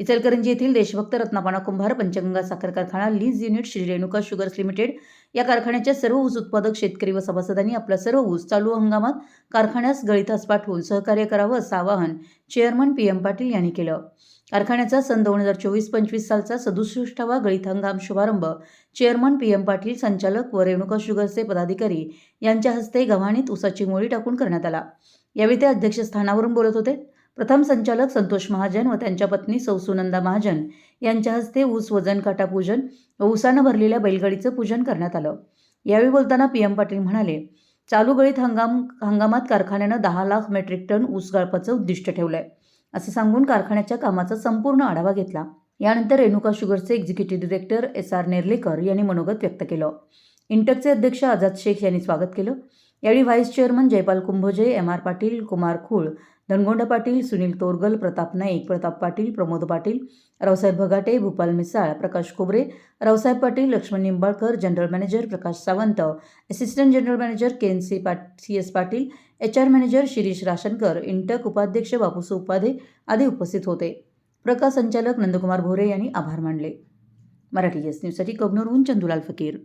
इचलकरंजी येथील देशभक्त रत्नापाना कुंभार पंचगंगा साखर कारखाना lease unit Shri Renuka sugars limited या कारखान्याच्या सर्व ऊस उत्पादक शेतकरी व सभासदांनी आपला सर्व ऊस चालू हंगामात कारखान्यास गळीतास पाठवून सहकार्य करावं असं आवाहन चेअरमन पी एम पाटील यांनी केलं. कारखान्याचा सन दोन हजार चोवीस पंचवीस सालचा सदुसष्टावा गळीत हंगाम शुभारंभ चेअरमन पी एम पाटील संचालक व रेणुका शुगर्सचे पदाधिकारी यांच्या हस्ते गव्हाणीत ऊसाची मोळी टाकून करण्यात आला. यावेळी ते अध्यक्षस्थानावरून बोलत होते. प्रथम संचालक संतोष महाजन व त्यांच्या पत्नी सौ सुनंदा महाजन यांच्या हस्ते ऊस वजन काटा पूजन व ऊसानं भरलेल्या बैलगाडीचं पूजन करण्यात आलं. यावेळी बोलताना पी एम पाटील म्हणाले चालू गळीत हंगाम हंगामात कारखान्यानं दहा लाख मेट्रिक टन ऊस गाळपाचं उद्दिष्ट ठेवलंय. असं सांगून कारखान्याच्या कामाचा संपूर्ण आढावा घेतला. यानंतर Renuka शुगरचे executive director S R Nerlekar यांनी मनोगत व्यक्त केलं. इंटकचे अध्यक्ष आझाद शेख यांनी स्वागत केलं. यावेळी vice chairman Jaipal Kumbhoje M R Patil Kumar Khul Dhangond Patil Sunil Torgal Pratap Naik Pratap Patil Pramod Patil Raosaheb Bhagate Bhupal Misal Prakash Khobare Raosaheb Patil Laxman Nimbalkar general manager Prakash Sawant assistant general manager K N C पाट C S Patil H R manager Shirish Rashankar INTUC उपाध्यक्ष बापूस उपाधे आदी उपस्थित होते. प्रकाश संचालक नंदकुमार भोरे यांनी आभार मानले. मराठी एस न्यूजसाठी कबनूरहून चंदुलाल फकीर.